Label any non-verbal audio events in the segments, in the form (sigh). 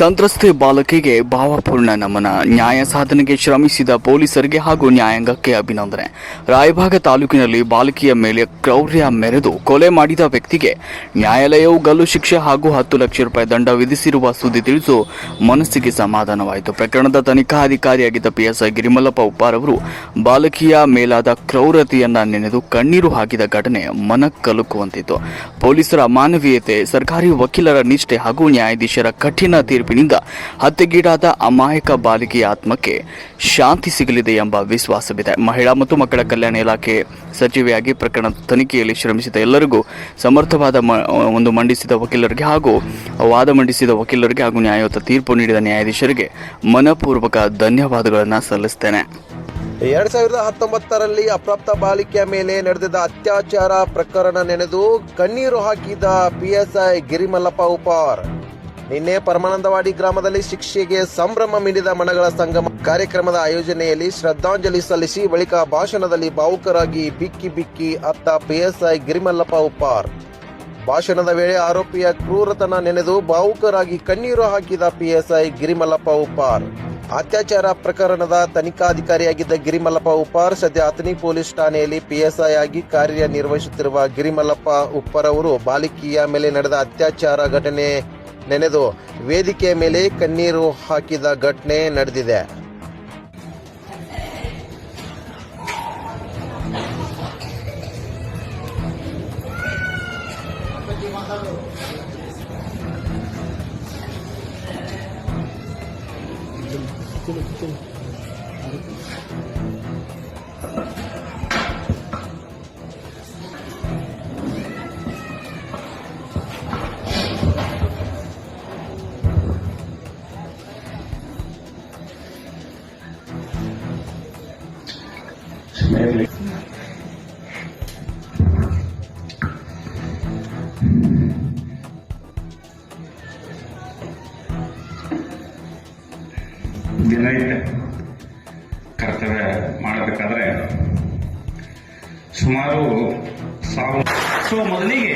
ಸಂತ್ರಸ್ತೆ ಬಾಲಕಿಗೆ ಭಾವಪೂರ್ಣ ನಮನ. ನ್ಯಾಯ ಸಾಧನೆಗೆ ಶ್ರಮಿಸಿದ ಪೊಲೀಸರಿಗೆ ಹಾಗೂ ನ್ಯಾಯಾಂಗಕ್ಕೆ ಅಭಿನಂದನೆ. ರಾಯಭಾಗ ತಾಲೂಕಿನಲ್ಲಿ ಬಾಲಕಿಯ ಮೇಲೆ ಕ್ರೌರ್ಯ ಮೆರೆದು ಕೊಲೆ ಮಾಡಿದ ವ್ಯಕ್ತಿಗೆ ನ್ಯಾಯಾಲಯವು ಗಲ್ಲು ಶಿಕ್ಷೆ ಹಾಗೂ ಹತ್ತು ಲಕ್ಷ ರೂಪಾಯಿ ದಂಡ ವಿಧಿಸಿರುವ ಸುದ್ದಿ ತಿಳಿಸು ಮನಸ್ಸಿಗೆ ಸಮಾಧಾನವಾಯಿತು. ಪ್ರಕರಣದ ತನಿಖಾಧಿಕಾರಿಯಾಗಿದ್ದ ಪಿಎಸ್ಐ ಗಿರಿಮಲ್ಲಪ್ಪ ಉಪ್ಪಾರ್ ಅವರು ಬಾಲಕಿಯ ಮೇಲಾದ ಕ್ರೌರತೆಯನ್ನ ನೆನೆದು ಕಣ್ಣೀರು ಹಾಕಿದ ಘಟನೆ ಮನ ಕಲುಕುವಂತಿತ್ತು ಪೊಲೀಸರ ಮಾನವೀಯತೆ, ಸರ್ಕಾರಿ ವಕೀಲರ ನಿಷ್ಠೆ ಹಾಗೂ ನ್ಯಾಯಾಧೀಶರ ಕಠಿಣ ತೀರ್ಪಿನಿಂದ ಹತ್ಯೆಗೀಡಾದ ಅಮಾಯಕ ಬಾಲಿಕೆಯ ಆತ್ಮಕ್ಕೆ ಶಾಂತಿ ಸಿಗಲಿದೆ ಎಂಬ ವಿಶ್ವಾಸವಿದೆ. ಮಹಿಳಾ ಮತ್ತು ಮಕ್ಕಳ ಕಲ್ಯಾಣ ಇಲಾಖೆ ಸಚಿವೆಯಾಗಿ ಪ್ರಕರಣ ತನಿಖೆಯಲ್ಲಿ ಶ್ರಮಿಸಿದ ಎಲ್ಲರಿಗೂ ಸಮರ್ಥವಾದ ಒಂದು ಮಂಡಿಸಿದ ವಕೀಲರಿಗೆ ಹಾಗೂ ವಾದ ಮಂಡಿಸಿದ ವಕೀಲರಿಗೆ ಹಾಗೂ ನ್ಯಾಯಯುತ ತೀರ್ಪು ನೀಡಿದ ನ್ಯಾಯಾಧೀಶರಿಗೆ ಮನಪೂರ್ವಕ ಧನ್ಯವಾದಗಳನ್ನು ಸಲ್ಲಿಸ್ತೇನೆ. ಎರಡು ಸಾವಿರದ ಹತ್ತೊಂಬತ್ತರಲ್ಲಿ ಅಪ್ರಾಪ್ತ ಬಾಲಿಕೆಯ ಮೇಲೆ ನಡೆದಿದ್ದ ಅತ್ಯಾಚಾರ ಪ್ರಕರಣ ನೆನೆದು ಕಣ್ಣೀರು ಹಾಕಿದ ಪಿಎಸ್ಐ ಗಿರಿಮಲ್ಲಪ್ಪ ಉಪಾರ್ ನಿನ್ನೆ ಪರಮಾನಂದವಾಡಿ ಗ್ರಾಮದಲ್ಲಿ ಶಿಕ್ಷೆಗೆ ಸಂಭ್ರಮ ಮಿಡಿದ ಮನಗಳ ಸಂಗಮ ಕಾರ್ಯಕ್ರಮದ ಆಯೋಜನೆಯಲ್ಲಿ ಶ್ರದ್ಧಾಂಜಲಿ ಸಲ್ಲಿಸಿ ಬಳಿಕ ಭಾಷಣದಲ್ಲಿ ಭಾವುಕರಾಗಿ ಬಿಕ್ಕಿ ಬಿಕ್ಕಿ ಅತ್ತ ಪಿಎಸ್ಐ ಗಿರಿಮಲ್ಲಪ್ಪ ಉಪ್ಪಾರ್. ಭಾಷಣದ ವೇಳೆ ಆರೋಪಿಯ ಕ್ರೂರತನ ನೆನೆದು ಭಾವುಕರಾಗಿ ಕಣ್ಣೀರು ಹಾಕಿದ ಪಿಎಸ್ಐ ಗಿರಿಮಲ್ಲಪ್ಪ ಉಪ್ಪಾರ್. ಅತ್ಯಾಚಾರ ಪ್ರಕರಣದ ತನಿಖಾಧಿಕಾರಿಯಾಗಿದ್ದ ಗಿರಿಮಲ್ಲಪ್ಪ ಉಪ್ಪಾರ್ ಸದ್ಯ ಅಥಣಿ ಪೊಲೀಸ್ ಠಾಣೆಯಲ್ಲಿ ಪಿಎಸ್ಐ ಆಗಿ ಕಾರ್ಯನಿರ್ವಹಿಸುತ್ತಿರುವ ಗಿರಿಮಲ್ಲಪ್ಪ ಉಪ್ಪಾರ್ ಅವರು ಬಾಲಿಕೆಯ ಮೇಲೆ ನಡೆದ ಅತ್ಯಾಚಾರ ಘಟನೆ ನೆನೆದು ವೇದಿಕೆ ಮೇಲೆ ಕಣ್ಣೀರು ಹಾಕಿದ ಘಟನೆ ನಡೆದಿದೆ. ದಿನನಿತ್ಯ ಕರ್ತವ್ಯ ಮಾಡಬೇಕಾದ್ರೆ ಸುಮಾರು ಸಾವಿರ ಮೊದಲಿಗೆ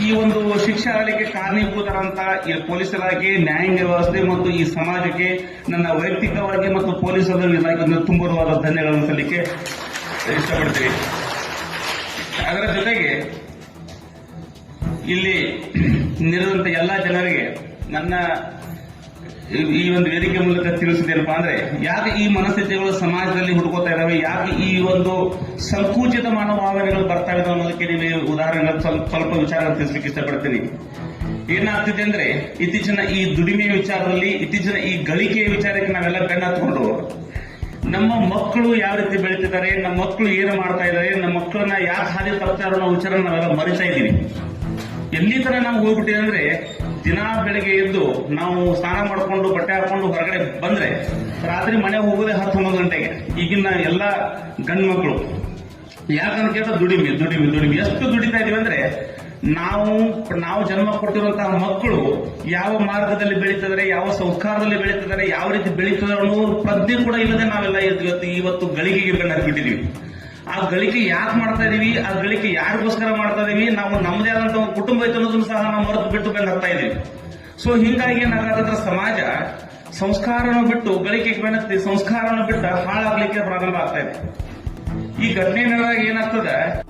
ಈ ಒಂದು ಶಿಕ್ಷೆ ಆಗಲಿಕ್ಕೆ ಕಾರಣೀಭೂತರಂತ ಈ ಪೊಲೀಸ್ ಇಲಾಖೆ ನ್ಯಾಯಾಂಗ ವ್ಯವಸ್ಥೆ ಮತ್ತು ಈ ಸಮಾಜಕ್ಕೆ ನನ್ನ ವೈಯಕ್ತಿಕವಾಗಿ ಮತ್ತು ಪೊಲೀಸರ ಇಲಾಖೆಯಿಂದ ತುಂಬುರವಾದ ಧನ್ಯಗಳನ್ನು ಸಲ್ಲಿಕೆ ಇಷ್ಟಪಡ್ತೀವಿ ಅದರ ಜೊತೆಗೆ ಇಲ್ಲಿ (clears throat) ನೆರೆದಂತ ಎಲ್ಲ ಜನರಿಗೆ ನನ್ನ ಈ- ಒಂದು ವೇದಿಕೆ ಮೂಲಕ ತಿಳಿಸಿದೇನಪ್ಪ ಅಂದ್ರೆ, ಯಾಕೆ ಈ ಮನಸ್ಥಿತಿಗಳು ಸಮಾಜದಲ್ಲಿ ಹುಡುಕೋತಾ ಇದಾವೆ? ಯಾಕೆ ಈ ಒಂದು ಸಂಕುಚಿತ ಮನೋಭಾವನೆಗಳು ಬರ್ತಾ ಇದಾವೆ ಅನ್ನೋದಕ್ಕೆ ನಿಮಗೆ ಉದಾಹರಣೆ ಸ್ವಲ್ಪ ಸ್ವಲ್ಪ ವಿಚಾರ ತಿಳಿಸ್ಲಿಕ್ಕೆ ಇಷ್ಟಪಡ್ತೀನಿ. ಏನಾಗ್ತಿದೆ ಅಂದ್ರೆ, ಇತ್ತೀಚಿನ ಈ ದುಡಿಮೆ ವಿಚಾರದಲ್ಲಿ, ಇತ್ತೀಚಿನ ಈ ಗಳಿಕೆಯ ವಿಚಾರಕ್ಕೆ ನಾವೆಲ್ಲ ಬೆನ್ನ ಹತ್ಕೊಂಡು, ನಮ್ಮ ಮಕ್ಕಳು ಯಾವ ರೀತಿ ಬೆಳೀತಿದ್ದಾರೆ, ನಮ್ಮ ಮಕ್ಕಳು ಏನು ಮಾಡ್ತಾ ಇದ್ದಾರೆ, ನಮ್ಮ ಮಕ್ಕಳನ್ನ ಯಾಕೆ ಹಾದಿ ತಪ್ಪಿದಾರೋ ಅನ್ನೋ ವಿಚಾರ ನಾವೆಲ್ಲ ಮರಿತಾ ಇದ್ದೀವಿ. ಎಲ್ಲಿ ತರ ನಾವು ಹೋಗ್ಬಿಟ್ಟಿದೆ ಅಂದ್ರೆ ದಿನ ಬೆಳಿಗ್ಗೆ ಎದ್ದು ನಾವು ಸ್ನಾನ ಮಾಡಿಕೊಂಡು ಬಟ್ಟೆ ಹಾಕೊಂಡು ಹೊರಗಡೆ ಬಂದ್ರೆ ರಾತ್ರಿ ಮನೆ ಹೋಗೋದೇ ಹತ್ತು ಹನ್ನೊಂದು ಗಂಟೆಗೆ. ಈಗಿನ ಎಲ್ಲ ಗಂಡು ಮಕ್ಕಳು ಯಾಕಂತ ಕೇಳಿದ್ರೆ ದುಡಿಮೆ ದುಡಿಮೆ ದುಡಿಮೆ. ಎಷ್ಟು ದುಡಿತಾ ಇದೀವಿ ಅಂದ್ರೆ ನಾವು ನಾವು ಜನ್ಮ ಕೊಟ್ಟಿರುವಂತಹ ಮಕ್ಕಳು ಯಾವ ಮಾರ್ಗದಲ್ಲಿ ಬೆಳೀತಿದ್ದಾರೆ, ಯಾವ ಸಂಸ್ಕಾರದಲ್ಲಿ ಬೆಳೀತಿದ್ದಾರೆ, ಯಾವ ರೀತಿ ಬೆಳೀತಿದ್ದಾರೆ ಅನ್ನೋ ಪ್ರಜ್ಞೆ ಕೂಡ ಇಲ್ಲದೆ ನಾವೆಲ್ಲ ಇವತ್ತು ಇವತ್ತು ಗಳಿಗೆಗೆ ಬೆನ್ನ ಹತ್ಬಿಟ್ಟಿದೀವಿ ಆ ಗಳಿಕೆ ಯಾಕೆ ಮಾಡ್ತಾ ಇದೀವಿ? ಆ ಗಳಿಕೆ ಯಾರಿಗೋಸ್ಕರ ಮಾಡ್ತಾ ಇದೀವಿ? ನಾವು ನಮ್ಮದೇ ಆದಂತ ಕುಟುಂಬ ಐತೆ ಅನ್ನೋದನ್ನು ಸಹ ನಾವು ಮರೆತು ಬಿಟ್ಟು ಬೆನ್ನ ಹಾಕ್ತಾ ಇದೀವಿ. ಸೊ ಹಿಂಗಾಗಿ ಏನಾಗತ್ತಂದ್ರೆ ಸಮಾಜ ಸಂಸ್ಕಾರನ ಬಿಟ್ಟು ಗಳಿಕೆ ಬೆನ್ನತ್ತಿ ಸಂಸ್ಕಾರನ ಬಿಟ್ಟು ಹಾಳಾಗ್ಲಿಕ್ಕೆ ಪ್ರಾರಂಭ ಆಗ್ತಾ ಇದೆ. ಈ ಘಟನೆ ಏನಾಗ್ತದೆ?